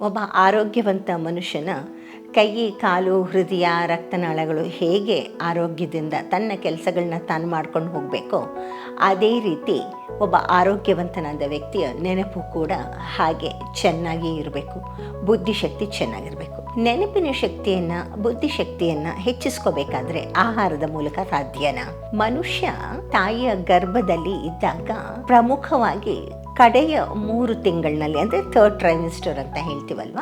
ಒಬ್ಬ ಆರೋಗ್ಯವಂತ ಮನುಷ್ಯನ ಕೈ ಕಾಲು, ಹೃದಯ, ರಕ್ತನಾಳಗಳು ಹೇಗೆ ಆರೋಗ್ಯದಿಂದ ತನ್ನ ಕೆಲಸಗಳನ್ನ ತಾನು ಮಾಡ್ಕೊಂಡು ಹೋಗಬೇಕೋ, ಅದೇ ರೀತಿ ಒಬ್ಬ ಆರೋಗ್ಯವಂತನಾದ ವ್ಯಕ್ತಿಯ ನೆನಪು ಕೂಡ ಹಾಗೆ ಚೆನ್ನಾಗಿ ಇರಬೇಕು. ಬುದ್ಧಿಶಕ್ತಿ ಚೆನ್ನಾಗಿರಬೇಕು. ನೆನಪಿನ ಶಕ್ತಿಯನ್ನು, ಬುದ್ಧಿಶಕ್ತಿಯನ್ನು ಹೆಚ್ಚಿಸ್ಕೋಬೇಕಾದ್ರೆ ಆಹಾರದ ಮೂಲಕ ಸಾಧ್ಯನಾ? ಮನುಷ್ಯ ತಾಯಿಯ ಗರ್ಭದಲ್ಲಿ ಇದ್ದಾಗ ಪ್ರಮುಖವಾಗಿ ಕಡೆಯ ಮೂರು ತಿಂಗಳಿನಲ್ಲಿ, ಅಂದರೆ ಥರ್ಡ್ ಟ್ರೈಮಿಸ್ಟರ್ ಅಂತ ಹೇಳ್ತೀವಲ್ವ,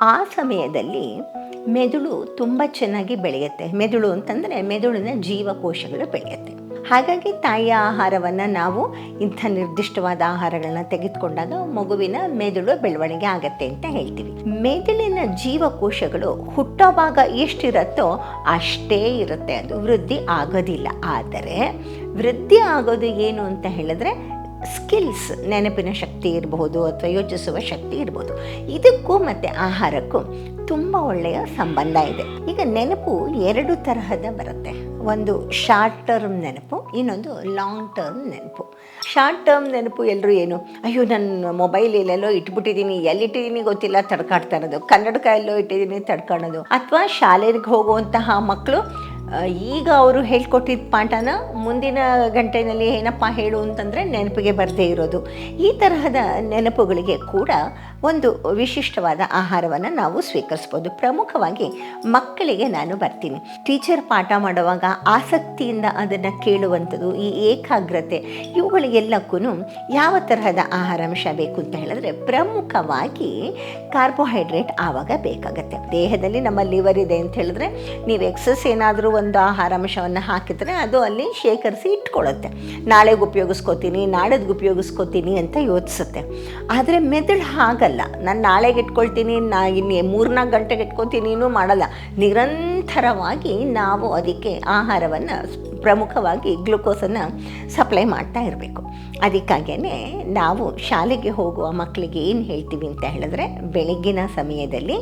ಆ ಸಮಯದಲ್ಲಿ ಮೆದುಳು ತುಂಬ ಚೆನ್ನಾಗಿ ಬೆಳೆಯುತ್ತೆ. ಮೆದುಳು ಅಂತಂದರೆ ಮೆದುಳಿನ ಜೀವಕೋಶಗಳು ಬೆಳೆಯುತ್ತೆ. ಹಾಗಾಗಿ ತಾಯಿಯ ಆಹಾರವನ್ನು ನಾವು ಇಂಥ ನಿರ್ದಿಷ್ಟವಾದ ಆಹಾರಗಳನ್ನ ತೆಗೆದುಕೊಂಡಾಗ ಮಗುವಿನ ಮೆದುಳು ಬೆಳವಣಿಗೆ ಆಗತ್ತೆ ಅಂತ ಹೇಳ್ತೀವಿ. ಮೆದುಳಿನ ಜೀವಕೋಶಗಳು ಹುಟ್ಟೋವಾಗ ಎಷ್ಟಿರುತ್ತೋ ಅಷ್ಟೇ ಇರುತ್ತೆ. ಅದು ವೃದ್ಧಿ ಆಗೋದಿಲ್ಲ. ಆದರೆ ವೃದ್ಧಿ ಆಗೋದು ಏನು ಅಂತ ಹೇಳಿದ್ರೆ ಸ್ಕಿಲ್ಸ್ ನೆನಪಿನ ಶಕ್ತಿ ಇರಬಹುದು ಅಥವಾ ಯೋಚಿಸುವ ಶಕ್ತಿ ಇರ್ಬೋದು. ಇದಕ್ಕೂ ಮತ್ತು ಆಹಾರಕ್ಕೂ ತುಂಬ ಒಳ್ಳೆಯ ಸಂಬಂಧ ಇದೆ. ಈಗ ನೆನಪು ಎರಡು ತರಹದ ಬರುತ್ತೆ. ಒಂದು ಶಾರ್ಟ್ ಟರ್ಮ್ ನೆನಪು, ಇನ್ನೊಂದು ಲಾಂಗ್ ಟರ್ಮ್ ನೆನಪು. ಶಾರ್ಟ್ ಟರ್ಮ್ ನೆನಪು ಎಲ್ಲರೂ ಏನು? ಅಯ್ಯೋ ನನ್ನ ಮೊಬೈಲ್ ಎಲ್ಲೆಲ್ಲೋ ಇಟ್ಬಿಟ್ಟಿದ್ದೀನಿ ಎಲ್ಲಿಟ್ಟಿದ್ದೀನಿ ಗೊತ್ತಿಲ್ಲ, ತಡ್ಕಾಡ್ತಾ ಇರೋದು. ಕನ್ನಡಕ ಎಲ್ಲೋ ಇಟ್ಟಿದ್ದೀನಿ ತಡ್ಕೊಳ್ಳೋದು ಅಥವಾ ಶಾಲೆಗೆ ಹೋಗುವಂತಹ ಮಕ್ಕಳು ಈಗ ಅವರು ಹೇಳ್ಕೊಟ್ಟಿದ್ದ ಪಾಠನ ಮುಂದಿನ ಗಂಟೆನಲ್ಲಿ ಏನಪ್ಪ ಹೇಳು ಅಂತಂದರೆ ನೆನಪಿಗೆ ಬರದೇ ಇರೋದು. ಈ ತರಹದ ನೆನಪುಗಳಿಗೆ ಕೂಡ ಒಂದು ವಿಶಿಷ್ಟವಾದ ಆಹಾರವನ್ನು ನಾವು ಸ್ವೀಕರಿಸ್ಬೋದು. ಪ್ರಮುಖವಾಗಿ ಮಕ್ಕಳಿಗೆ ನಾನು ಬರ್ತೀನಿ. ಟೀಚರ್ ಪಾಠ ಮಾಡುವಾಗ ಆಸಕ್ತಿಯಿಂದ ಅದನ್ನು ಕೇಳುವಂಥದ್ದು, ಈ ಏಕಾಗ್ರತೆ ಇವುಗಳಿಗೆಲ್ಲಕ್ಕೂ ಯಾವ ತರಹದ ಆಹಾರಾಂಶ ಬೇಕು ಅಂತ ಹೇಳಿದ್ರೆ ಪ್ರಮುಖವಾಗಿ ಕಾರ್ಬೋಹೈಡ್ರೇಟ್ ಆವಾಗ ಬೇಕಾಗತ್ತೆ. ದೇಹದಲ್ಲಿ ನಮ್ಮ ಲಿವರ್ ಇದೆ ಅಂತ ಹೇಳಿದ್ರೆ ನೀವು ಎಕ್ಸಸ್ ಏನಾದರೂ ಒಂದು ಆಹಾರಾಂಶವನ್ನು ಹಾಕಿದರೆ ಅದು ಅಲ್ಲಿ ಶೇಖರಿಸಿ ಇಟ್ಕೊಳ್ಳುತ್ತೆ. ನಾಳೆಗೆ ಉಪಯೋಗಿಸ್ಕೋತೀನಿ, ನಾಡದ್ಗೆ ಉಪಯೋಗಿಸ್ಕೋತೀನಿ ಅಂತ ಯೋಚಿಸುತ್ತೆ. ಆದರೆ ಮೆದುಳು ಹಾಗಲ್ಲ. ನಾನು ನಾಳೆಗೆ ಇಟ್ಕೊಳ್ತೀನಿ ನಾ ಇನ್ನು ಮೂರ್ನಾಲ್ಕು ಗಂಟೆಗೆ ಇಟ್ಕೊತೀನಿ ಮಾಡಲ್ಲ. ನಿರಂತರವಾಗಿ ನಾವು ಅದಕ್ಕೆ ಆಹಾರವನ್ನು ಪ್ರಮುಖವಾಗಿ ಗ್ಲುಕೋಸನ್ನು ಸಪ್ಲೈ ಮಾಡ್ತಾ ಇರಬೇಕು. ಅದಕ್ಕಾಗೇ ನಾವು ಶಾಲೆಗೆ ಹೋಗುವ ಮಕ್ಕಳಿಗೆ ಏನು ಹೇಳ್ತೀವಿ ಅಂತ ಹೇಳಿದ್ರೆ, ಬೆಳಗ್ಗಿನ ಸಮಯದಲ್ಲಿ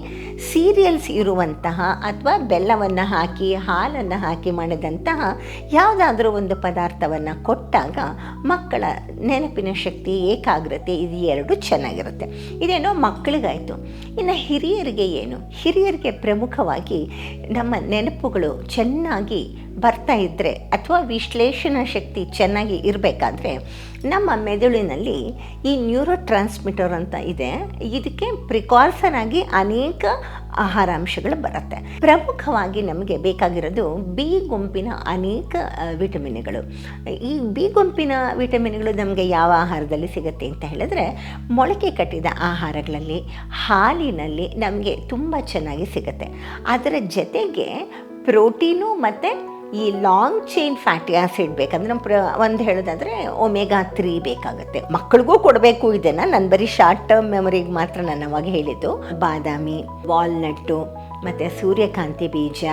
ಸೀರಿಯಲ್ಸ್ ಇರುವಂತಹ ಅಥವಾ ಬೆಲ್ಲವನ್ನು ಹಾಕಿ, ಹಾಲನ್ನು ಹಾಕಿ ಮಾಡಿದಂತಹ ಯಾವುದಾದ್ರೂ ಒಂದು ಪದಾರ್ಥವನ್ನು ಕೊಟ್ಟಾಗ ಮಕ್ಕಳ ನೆನಪಿನ ಶಕ್ತಿ, ಏಕಾಗ್ರತೆ ಇದು ಎರಡು ಚೆನ್ನಾಗಿರುತ್ತೆ. ಇದೇನೋ ಮಕ್ಕಳಿಗಾಯಿತು. ಇನ್ನು ಹಿರಿಯರಿಗೆ ಏನು? ಹಿರಿಯರಿಗೆ ಪ್ರಮುಖವಾಗಿ ನಮ್ಮ ನೆನಪುಗಳು ಚೆನ್ನಾಗಿ ಬರ್ತಾ ಇದ್ದರೆ ಅಥವಾ ವಿಶ್ಲೇಷಣಾ ಶಕ್ತಿ ಚೆನ್ನಾಗಿ ಇರಬೇಕಾದ್ರೆ ನಮ್ಮ ಮೆದುಳಿನಲ್ಲಿ ಈ ನ್ಯೂರೋ ಟ್ರಾನ್ಸ್ಮಿಟರ್ ಅಂತ ಇದೆ. ಇದಕ್ಕೆ ಪ್ರಿಕಾರ್ಸನ್ ಆಗಿ ಅನೇಕ ಆಹಾರಾಂಶಗಳು ಬರುತ್ತೆ. ಪ್ರಮುಖವಾಗಿ ನಮಗೆ ಬೇಕಾಗಿರೋದು ಬಿ ಗುಂಪಿನ ಅನೇಕ ವಿಟಮಿನ್ಗಳು. ಈ ಬಿ ಗುಂಪಿನ ವಿಟಮಿನ್ಗಳು ನಮಗೆ ಯಾವ ಆಹಾರದಲ್ಲಿ ಸಿಗುತ್ತೆ ಅಂತ ಹೇಳಿದ್ರೆ ಮೊಳಕೆ ಕಟ್ಟಿದ ಆಹಾರಗಳಲ್ಲಿ ಹಾಲಿನಲ್ಲಿ ನಮಗೆ ತುಂಬ ಚೆನ್ನಾಗಿ ಸಿಗುತ್ತೆ. ಅದರ ಜೊತೆಗೆ ಪ್ರೋಟೀನು ಮತ್ತು ಈ ಲಾಂಗ್ ಚೈನ್ ಫ್ಯಾಟಿ ಆಸಿಡ್ ಬೇಕಂದ್ರೆ ನಮ್ಮ ಪ್ರ ಒಂದು ಹೇಳೋದಾದರೆ ಒಮೆಗಾ ತ್ರೀ ಬೇಕಾಗುತ್ತೆ. ಮಕ್ಕಳಿಗೂ ಕೊಡಬೇಕು ಇದನ್ನು. ನಾನು ಬರೀ ಶಾರ್ಟ್ ಟರ್ಮ್ ಮೆಮೊರಿಗೆ ಮಾತ್ರ ನಾನು ಅವಾಗ ಹೇಳಿದ್ದು. ಬಾದಾಮಿ ವಾಲ್ನಟ್ಟು ಮತ್ತು ಸೂರ್ಯಕಾಂತಿ ಬೀಜ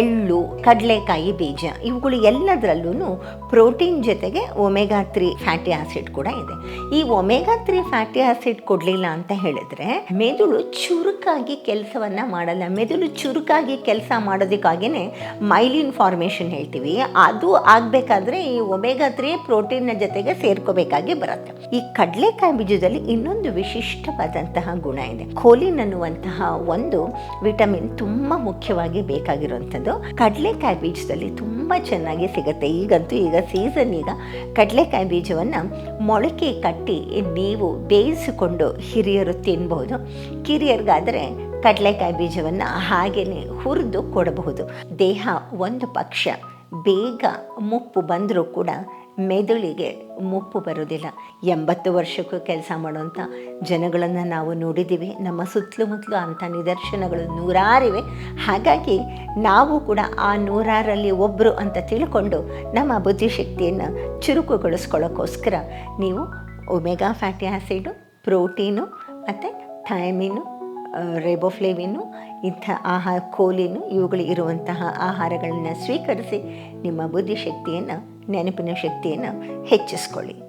ಎಳ್ಳು, ಕಡಲೆಕಾಯಿ ಬೀಜ, ಇವುಗಳು ಎಲ್ಲದರಲ್ಲೂ ಪ್ರೋಟೀನ್ ಜೊತೆಗೆ ಒಮೆಗಾ ತ್ರೀ ಫ್ಯಾಟಿ ಆಸಿಡ್ ಕೂಡ ಇದೆ. ಈ ಒಮೆಗಾ ತ್ರೀ ಫ್ಯಾಟಿ ಆಸಿಡ್ ಕೊಡಲಿಲ್ಲ ಅಂತ ಹೇಳಿದ್ರೆ ಮೆದುಳು ಚುರುಕಾಗಿ ಕೆಲಸವನ್ನು ಮಾಡಲ್ಲ. ಮೆದುಳು ಚುರುಕಾಗಿ ಕೆಲಸ ಮಾಡೋದಕ್ಕಾಗಿಯೇ ಮೈಲಿನ್ ಫಾರ್ಮೇಷನ್ ಹೇಳ್ತೀವಿ. ಅದು ಆಗಬೇಕಾದ್ರೆ ಈ ಒಮೆಗಾ ತ್ರೀ ಪ್ರೋಟೀನ್ನ ಜೊತೆಗೆ ಸೇರ್ಕೋಬೇಕಾಗಿ ಬರುತ್ತೆ. ಈ ಕಡಲೆಕಾಯಿ ಬೀಜದಲ್ಲಿ ಇನ್ನೊಂದು ವಿಶಿಷ್ಟವಾದಂತಹ ಗುಣ ಇದೆ. ಕೋಲಿನ್ ಅನ್ನುವಂತಹ ಒಂದು ವಿಟಮಿನ್ ತುಂಬ ಮುಖ್ಯವಾಗಿ ಬೇಕಾಗಿರುವಂಥದ್ದು. ಕಡಲೆಕಾಯಿ ಬೀಜದಲ್ಲಿ ತುಂಬ ಚೆನ್ನಾಗಿ ಸಿಗುತ್ತೆ. ಈಗಂತೂ ಈಗ ಸೀಸನ್ ಈಗ ಕಡಲೆಕಾಯಿ ಬೀಜವನ್ನು ಮೊಳಕೆ ಕಟ್ಟಿ ನೀವು ಬೇಯಿಸಿಕೊಂಡು ಹಿರಿಯರು ತಿನ್ಬಹುದು ಕಿರಿಯರಿಗಾದರೆ ಕಡಲೆಕಾಯಿ ಬೀಜವನ್ನು ಹಾಗೆಯೇ ಹುರಿದು ಕೊಡಬಹುದು. ದೇಹ ಒಂದು ಪಕ್ಷ, ಬೇಗ ಮುಪ್ಪು ಬಂದರೂ ಕೂಡ ಮೆದುಳಿಗೆ ಮುಪ್ಪು ಬರೋದಿಲ್ಲ ಎಂಬತ್ತು ವರ್ಷಕ್ಕೂ ಕೆಲಸ ಮಾಡುವಂಥ ಜನಗಳನ್ನು ನಾವು ನೋಡಿದ್ದೀವಿ. ನಮ್ಮ ಸುತ್ತಲೂ ಮುತ್ತಲು ಅಂಥ ನಿದರ್ಶನಗಳು ನೂರಾರಿವೆ. ಹಾಗಾಗಿ ನಾವು ಕೂಡ ಆ ನೂರಾರಲ್ಲಿ ಒಬ್ಬರು ಅಂತ ತಿಳ್ಕೊಂಡು ನಮ್ಮ ಬುದ್ಧಿಶಕ್ತಿಯನ್ನು ಚುರುಕುಗೊಳಿಸ್ಕೊಳ್ಳೋಕ್ಕೋಸ್ಕರ ನೀವು ಒಮೆಗಾ ಫ್ಯಾಟಿ ಆ್ಯಸಿಡು ಪ್ರೋಟೀನು ಮತ್ತು ಥೈಮಿನು ರೇಬೋಫ್ಲೇವಿನು ಇಂಥ ಆಹಾರ ಕೋಲಿನು ಇವುಗಳು ಇರುವಂತಹ ಆಹಾರಗಳನ್ನು ಸ್ವೀಕರಿಸಿ ನಿಮ್ಮ ಬುದ್ಧಿಶಕ್ತಿಯನ್ನು ನೆನಪಿನ ಶಕ್ತಿಯನ್ನು ಹೆಚ್ಚಿಸ್ಕೊಳ್ಳಿ.